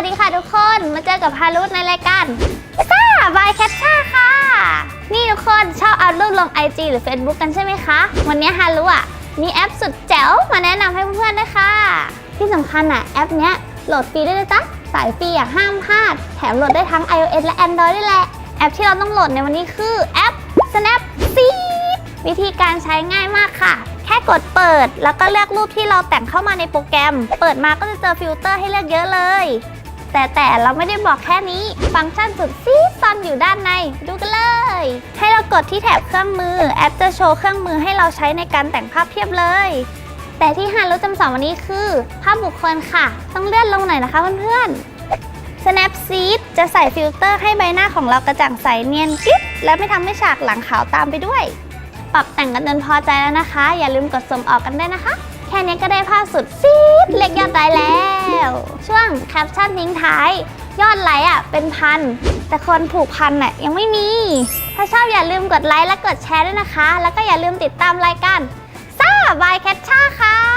วัสดีค่ะทุกคน มาเจอกับฮารุในรายการซ่าบายแคทช่าค่ะ นี่ทุกคนชอบเอารูปลง IG หรือ Facebook กันใช่ไหมคะ วันนี้ฮารุอะ มีแอปสุดแจ๋วมาแนะนำให้เพื่อนๆด้วยค่ะ ที่สำคัญอะ แอปเนี้ยโหลดฟรีได้เลยจ้ะสายฟรีอะห้ามพลาด แถมโหลดได้ทั้ง iOS และ Android ด้วยแหละ แอปที่เราต้องโหลดในวันนี้คือแอป Snapseed วิธีการใช้ง่ายมากค่ะแค่กดเปิดแล้วก็เลือกรูปที่เราแต่งเข้ามาในโปรแกรม เปิดมาก็จะเจอฟิลเตอร์ให้เลือกเยอะเลย แต่แต่เราไม่ได้บอกแค่นี้ ฟังก์ชันสุดซีซอนอยู่ด้านใน ดูกันเลย ให้เรากดที่แถบเครื่องมือ แอปจะโชว์เครื่องมือให้เราใช้ในการแต่งภาพเพียบเลย แต่ที่ฮารุจำสอนวันนี้คือ ภาพบุคคลค่ะ ต้องเลื่อนลงหน่อยนะคะเพื่อนๆ Snapseed จะใส่ฟิลเตอร์ให้ใบหน้าของเรากระจ่างใสเนียนกิ๊บและไม่ทำให้ฉากหลังขาวตามไปด้วย ปรับแต่งกันจนพอใจแล้วนะคะ อย่าลืมกดส่งออกกันด้วยนะคะ แค่นี้ก็ได้ภาพสุดซีดเล็กยอดได้แล้วางแคปชั่นทิ้งท้าย ยอดไลค์อะเป็นพัน แต่คนผูกพันอะยังไม่มี ถ้าชอบอย่าลืมกดไลค์และกดแชร์ด้วยนะคะ แล้วก็อย่าลืมติดตามรายการซ่าบายแคทช่าค่ะ